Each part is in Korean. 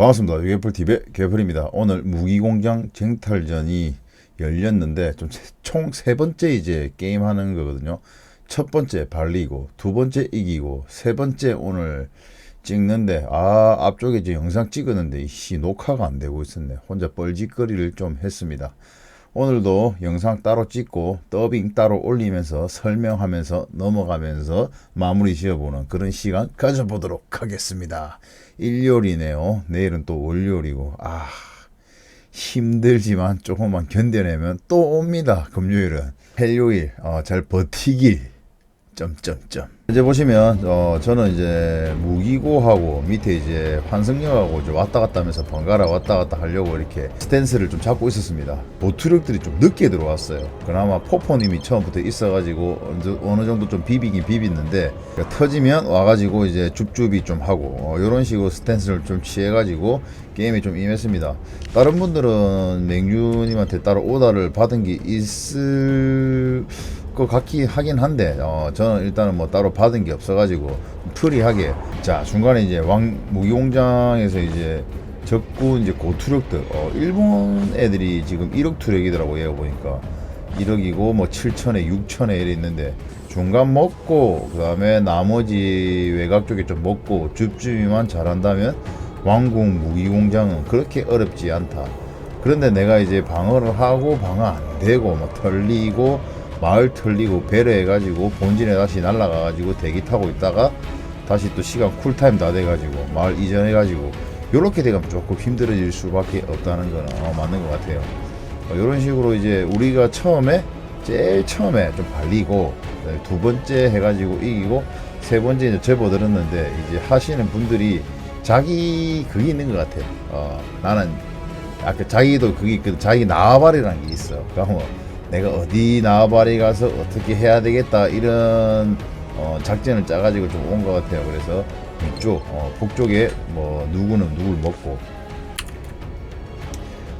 반갑습니다. 유개풀 TV의 개풀입니다. 오늘 무기공장 쟁탈전이 열렸는데 좀 총 세 번째 이제 게임 하는 거거든요. 첫 번째 발리고 두 번째 이기고 세 번째 오늘 찍는데 아 앞쪽에 이제 영상 찍었는데 씨 녹화가 안 되고 있었네. 혼자 뻘짓거리를 좀 했습니다. 오늘도 영상 따로 찍고 더빙 따로 올리면서 설명하면서 넘어가면서 마무리 지어보는 그런 시간 가져보도록 하겠습니다. 일요일이네요. 내일은 또 월요일이고 아 힘들지만 조금만 견뎌내면 또 옵니다. 금요일은 헬요일 어, 잘 버티길 점점점. 이제 보시면 어 저는 이제 무기고하고 밑에 이제 환승역하고 이제 왔다 갔다 하면서 번갈아 왔다 갔다 하려고 이렇게 스탠스를 좀 잡고 있었습니다. 보투력들이 좀 늦게 들어왔어요. 그나마 포포님이 처음부터 있어가지고 어느- 정도 좀 비비긴 비비는데 그러니까 터지면 와가지고 이제 줍줍이 좀 하고 어, 이런 식으로 스탠스를 좀 취해가지고 게임에 좀 임했습니다. 다른 분들은 맹주님한테 따로 오다를 받은 게 있을 것 같긴 하긴 한데 어, 저는 일단은 뭐 따로 받은 게 없어가지고 프리하게. 자 중간에 이제 왕 무기공장에서 이제 적군 이제 고투력들. 어, 일본 애들이 지금 1억 투력이더라고 얘가 보니까. 1억이고 뭐 7천에 6천에 이래 있는데 중간 먹고 그 다음에 나머지 외곽 쪽에 좀 먹고 줍줍이만 잘한다면 왕궁 무기공장은 그렇게 어렵지 않다. 그런데 내가 이제 방어를 하고 방어 안 되고 뭐 털리고 마을 털리고 배려해가지고 본진에 다시 날아가가지고 대기 타고 있다가 다시 또 시간 쿨타임 다 돼가지고 마을 이전해가지고 요렇게 되면 조금 힘들어질 수밖에 없다는 거는 어, 맞는 것 같아요. 어, 이런 식으로 이제 우리가 처음에 제일 처음에 좀 발리고 두 번째 해가지고 이기고 세 번째 이제 접어들었는데 이제 하시는 분들이 자기 그게 있는 것 같아요. 어, 나는 아까 자기도 그게 있거든. 자기 나와바리라는 게 있어. 그러니까 뭐 내가 어디 나와바리 가서 어떻게 해야 되겠다 이런 어, 작전을 짜가지고 좀 온 것 같아요. 그래서 이쪽 어, 북쪽에 뭐 누구는 누굴 먹고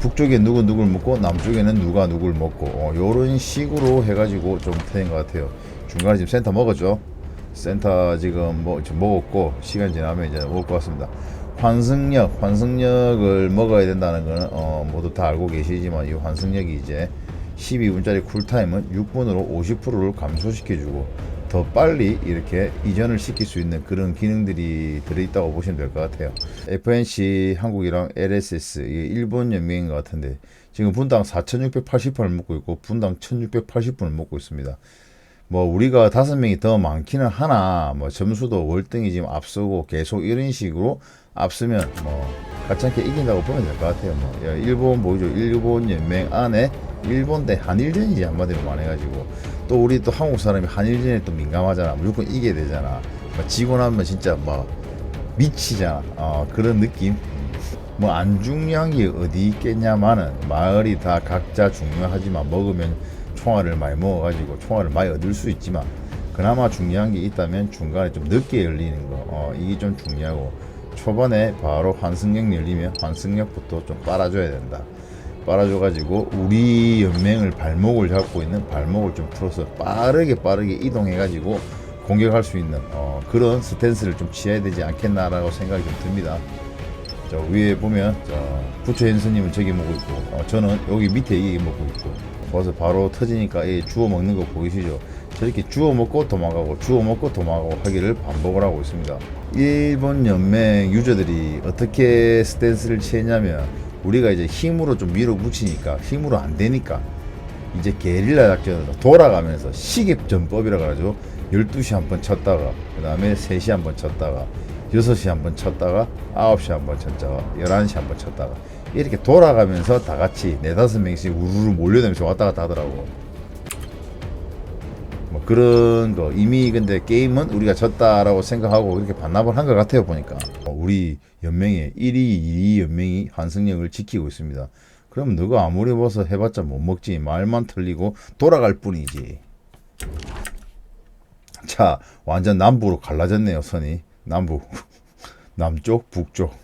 북쪽에 누구 누굴 먹고 남쪽에는 누가 누굴 먹고 어, 요런 식으로 해가지고 좀 트인 것 같아요. 중간에 지금 센터 먹었죠. 센터 지금 뭐 지금 먹었고 시간 지나면 이제 먹을 것 같습니다. 환승역, 환승역을 먹어야 된다는 거는 어, 모두 다 알고 계시지만 이 환승역이 이제 12분짜리 쿨타임은 6분으로 50%를 감소시켜주고 더 빨리 이렇게 이전을 시킬 수 있는 그런 기능들이 들어있다고 보시면 될 것 같아요. FNC 한국이랑 LSS 이게 일본 연맹인 것 같은데 지금 분당 4,680분을 먹고 있고 분당 1,680분을 먹고 있습니다. 뭐 우리가 다섯 명이 더 많기는 하나 뭐 점수도 월등히 지금 앞서고 계속 이런 식으로 앞서면 뭐 가찮게 이긴다고 보면 될 것 같아요. 뭐 야, 일본 보이죠? 일본 연맹 안에 일본 대 한일전이지 한마디로 말해가지고 또 우리 또 한국 사람이 한일전에 또 민감하잖아. 무조건 이겨야 되잖아. 뭐 지고 나면 진짜 막 미치잖아. 어, 그런 느낌. 뭐 안 중요한 게 어디 있겠냐마는 마을이 다 각자 중요하지만 먹으면 총알을 많이 먹어가지고 총알을 많이 얻을 수 있지만 그나마 중요한 게 있다면 중간에 좀 늦게 열리는 거 어, 이게 좀 중요하고 초반에 바로 환승역 열리면 환승역부터 좀 빨아줘야 된다 빨아줘가지고 우리 연맹을 발목을 잡고 있는 발목을 좀 풀어서 빠르게 빠르게 이동해가지고 공격할 수 있는 어, 그런 스탠스를 좀 취해야 되지 않겠나라고 생각이 좀 듭니다. 저 위에 보면 저 부처 hen스님은 저기 먹고 있고 어, 저는 여기 밑에 이 먹고 있고 거기서 바로 터지니까 이 주워 먹는 거 보이시죠? 저렇게 주워 먹고 도망가고 주워 먹고 도망가고 하기를 반복을 하고 있습니다. 일본 연맹 유저들이 어떻게 스탠스를 취했냐면 우리가 이제 힘으로 좀 밀어붙이니까 힘으로 안 되니까 이제 게릴라 작전으로 돌아가면서 시계전법이라 가지고 12시 한 번 쳤다가 그 다음에 3시 한 번 쳤다가 6시 한 번 쳤다가 9시 한 번 쳤다가 11시 한 번 쳤다가 이렇게 돌아가면서 다 같이 네다섯 명씩 우르르 몰려다니면서 왔다 갔다 하더라고. 뭐 그런 거. 이미 근데 게임은 우리가 졌다라고 생각하고 이렇게 반납을 한 것 같아요 보니까. 어, 우리 연맹의 1위 2위 연맹이 환승력을 지키고 있습니다. 그럼 너가 아무리 봐서 해봤자 못 먹지. 말만 틀리고 돌아갈 뿐이지. 자 완전 남부로 갈라졌네요 선이 남부 남쪽 북쪽.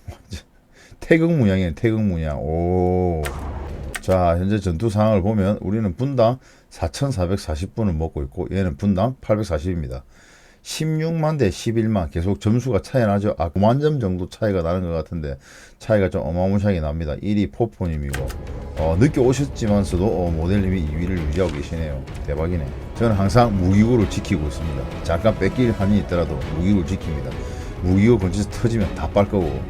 태극 문양이네 태극 문양. 오. 자 현재 전투 상황을 보면 우리는 분당 4,440분을 먹고 있고 얘는 분당 840입니다 16만 대 11만 계속 점수가 차이 나죠. 아 9만 점 정도 차이가 나는 것 같은데 차이가 좀 어마무시하게 납니다. 1위 포포님이고 어, 늦게 오셨지만서도 어, 모델님이 2위를 유지하고 계시네요. 대박이네. 저는 항상 무기고를 지키고 있습니다. 잠깐 뺏길 한이 있더라도 무기고를 지킵니다. 무기고 근처에서 터지면 다 빨 거고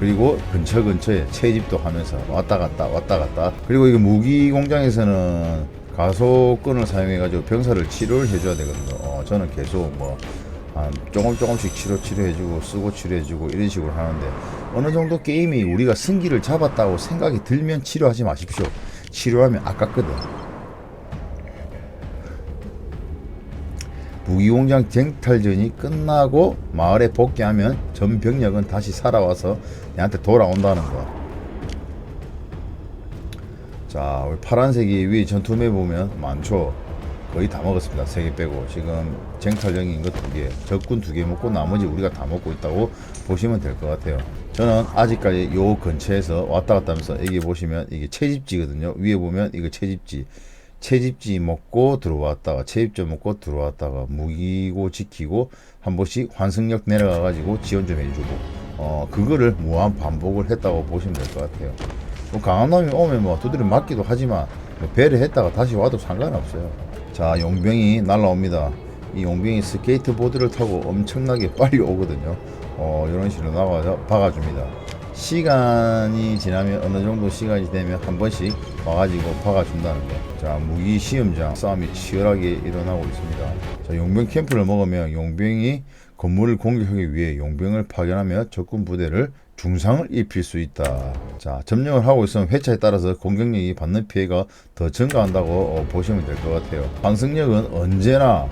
그리고 근처 근처에 채집도 하면서 왔다 갔다 왔다 갔다 그리고 이거 무기 공장에서는 가속건을 사용해 가지고 병사를 치료를 해줘야 되거든요 어, 저는 계속 뭐한 조금 조금씩 치료 치료해주고 쓰고 치료해주고 이런 식으로 하는데 어느 정도 게임이 우리가 승기를 잡았다고 생각이 들면 치료하지 마십시오 치료하면 아깝거든 무기공장 쟁탈전이 끝나고 마을에 복귀하면 전 병력은 다시 살아와서 얘한테 돌아온다는 거. 자, 우리 파란색이 위에 전투맵 보면 많죠. 거의 다 먹었습니다. 세 개 빼고 지금 쟁탈전인 것 두 개, 적군 두 개 먹고 나머지 우리가 다 먹고 있다고 보시면 될 것 같아요. 저는 아직까지 요 근처에서 왔다 갔다 하면서 여기 보시면 이게 채집지거든요. 위에 보면 이거 채집지. 채집지 먹고 들어왔다가 채집점 먹고 들어왔다가 무기고 지키고 한 번씩 환승역 내려가 가지고 지원 좀 해주고 어 그거를 무한 반복을 했다고 보시면 될 것 같아요. 뭐 강한 놈이 오면 뭐 두드려 맞기도 하지만 뭐 배를 했다가 다시 와도 상관없어요. 자 용병이 날라옵니다. 이 용병이 스케이트보드를 타고 엄청나게 빨리 오거든요. 어 이런 식으로 나와서 박아줍니다. 시간이 지나면 어느 정도 시간이 되면 한 번씩 와가지고 박아준다는 거. 자 무기 시험장 싸움이 치열하게 일어나고 있습니다. 자 용병 캠프를 먹으면 용병이 건물을 공격하기 위해 용병을 파견하며 적군 부대를 중상을 입힐 수 있다. 자 점령을 하고 있으면 회차에 따라서 공격력이 받는 피해가 더 증가한다고 어, 보시면 될 것 같아요. 방승력은 언제나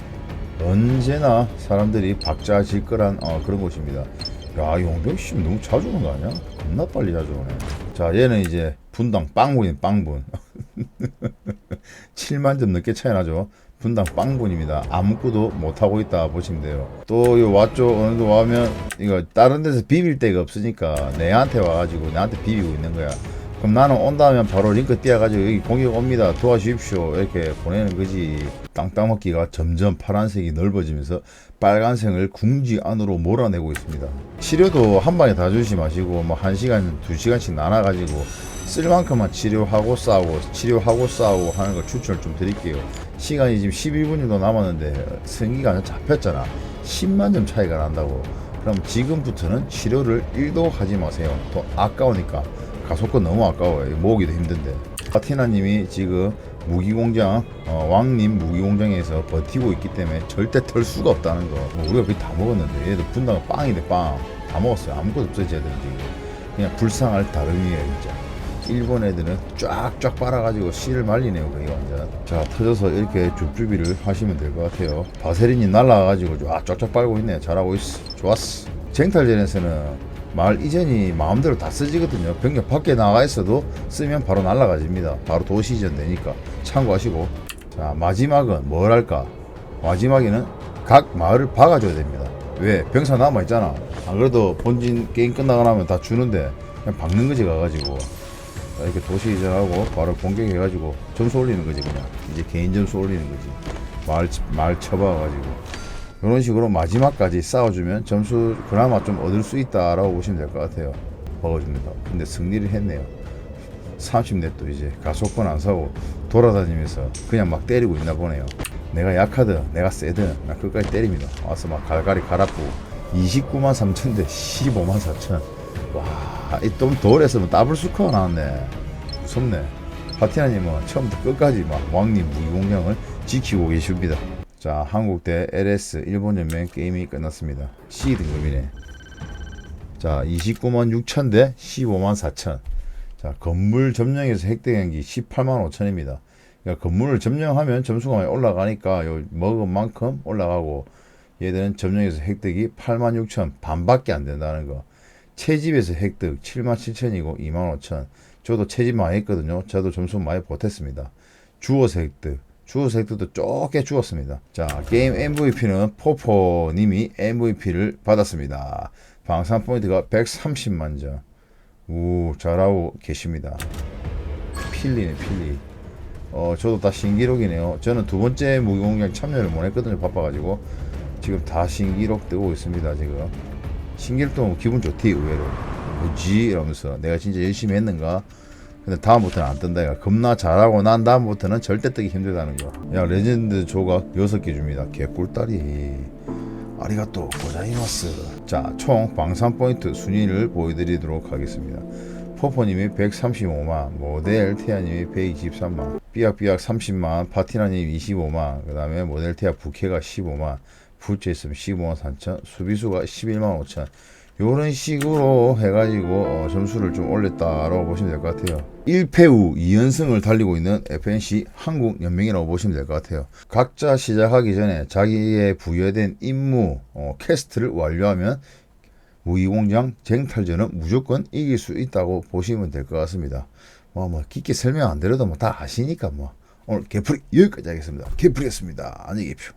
언제나 사람들이 박자질 거란 어, 그런 곳입니다. 야 용병 씨 너무 자주 오는 거 아니야? 겁나 빨리 자주 오네. 자 얘는 이제 분당 빵분인 빵분. 7만 점 넘게 차이 나죠. 분당 빵분입니다. 아무것도 못하고 있다 보시면 돼요. 또 요 왔죠. 어느 정도 와면 이거 다른 데서 비빌 데가 없으니까 내한테 와가지고 내한테 비비고 있는 거야. 그럼 나는 온다면 바로 링크 띄어가지고 여기 공격 옵니다. 도와주십시오. 이렇게 보내는 거지. 땅땅 먹기가 점점 파란색이 넓어지면서 빨간색을 궁지 안으로 몰아내고 있습니다. 치료도 한 방에 다 주지 마시고 뭐한 시간, 두 시간씩 나눠가지고 쓸 만큼만 치료하고 싸우고 치료하고 싸우고 하는 걸 추천을 좀 드릴게요. 시간이 지금 11분 정도 남았는데 승기가 잡혔잖아. 10만 점 차이가 난다고. 그럼 지금부터는 치료를 1도 하지 마세요. 또 아까우니까. 가속권 너무 아까워요. 모으기도 힘든데. 파티나님이 지금 무기공장 어, 왕님 무기공장에서 버티고 있기 때문에 절대 털 수가 없다는 거. 뭐 우리가 거의 다 먹었는데 얘들 분당 빵이래 빵. 다 먹었어요. 아무것도 없어요 쟤들은 지금. 그냥 불쌍할 다름이에요 진짜. 일본 애들은 쫙쫙 빨아가지고 씨를 말리네요 거기 완전. 자 터져서 이렇게 줍줍이를 하시면 될 것 같아요. 바세린이 날라가가지고 쫙 쫙쫙 빨고 있네. 잘하고 있어. 좋았어. 쟁탈전에서는 마을 이전이 마음대로 다 쓰지거든요. 병력 밖에 나가 있어도 쓰면 바로 날아가집니다. 바로 도시 이전 되니까 참고하시고. 자 마지막은 뭘 할까? 마지막에는 각 마을을 박아줘야 됩니다. 왜? 병사 남아 있잖아. 안 그래도 본진 게임 끝나고 나면 다 주는데 그냥 박는 거지 가가지고 이렇게 도시 이전하고 바로 공격해가지고 점수 올리는 거지 그냥 이제 개인 점수 올리는 거지. 마을 마을 쳐박아가지고. 이런 식으로 마지막까지 싸워주면 점수 그나마 좀 얻을 수 있다라고 보시면 될 것 같아요. 먹어줍니다. 근데 승리를 했네요. 30넷도 이제 가속권 안 사고 돌아다니면서 그냥 막 때리고 있나 보네요. 내가 약하든 내가 세든 나 끝까지 때립니다. 와서 막 갈갈이 갈았고 29만 3천 대 15만 4천. 와, 이좀 덜했으면 더블 스코어 나왔네. 무섭네. 파티나님은 처음부터 끝까지 막 왕님 무기공장을 지키고 계십니다. 자, 한국 대 LS 일본 연맹 게임이 끝났습니다. C 등급이네. 자, 29만 6천 대 15만 4천. 자, 건물 점령에서 획득한 게 18만 5천입니다. 그러니까 건물을 점령하면 점수가 많이 올라가니까 요 먹은 만큼 올라가고 얘들은 점령에서 획득이 8만 6천 반밖에 안 된다는 거. 채집에서 획득 7만 7천이고 2만 5천. 저도 채집 많이 했거든요. 저도 점수 많이 보탰습니다. 주워서 획득. 주워서 획득도 쪼개 주었습니다. 자, 게임 MVP는 포포님이 MVP를 받았습니다. 방산 포인트가 130만 점. 우, 잘하고 계십니다. 필리네, 필리. 어, 저도 다 신기록이네요. 저는 두 번째 무기공장 참여를 못 했거든요. 바빠가지고. 지금 다 신기록 뜨고 있습니다 지금 뜨면 기분 좋대 의외로. 뭐지? 이러면서 내가 진짜 열심히 했는가? 근데 다음부터는 안 뜬다 이가. 겁나 잘하고 난 다음부터는 절대 뜨기 힘들다는 거야 레전드 조각 6개 줍니다. 개꿀다리 아리가또 고자이마스. 자총 방산 포인트 순위를 보여드리도록 하겠습니다. 포포님이 135만, 모델 태아님이 123만, 삐약삐약 30만, 파티나님 25만, 그 다음에 모델 태아 부캐가 15만, 풀체있으면 15만 3천, 수비수가 11만 5천. 요런 식으로 해가지고 어, 점수를 좀 올렸다라고 보시면 될 것 같아요. 1패 후 2연승을 달리고 있는 FNC 한국연맹이라고 보시면 될 것 같아요. 각자 시작하기 전에 자기의 부여된 임무, 어, 캐스트를 완료하면 무이공장 쟁탈전은 무조건 이길 수 있다고 보시면 될 것 같습니다. 뭐, 뭐, 깊게 설명 안 드려도 뭐 다 아시니까 뭐. 오늘 개풀이 여기까지 하겠습니다. 개풀이었습니다. 안녕히 계십시오.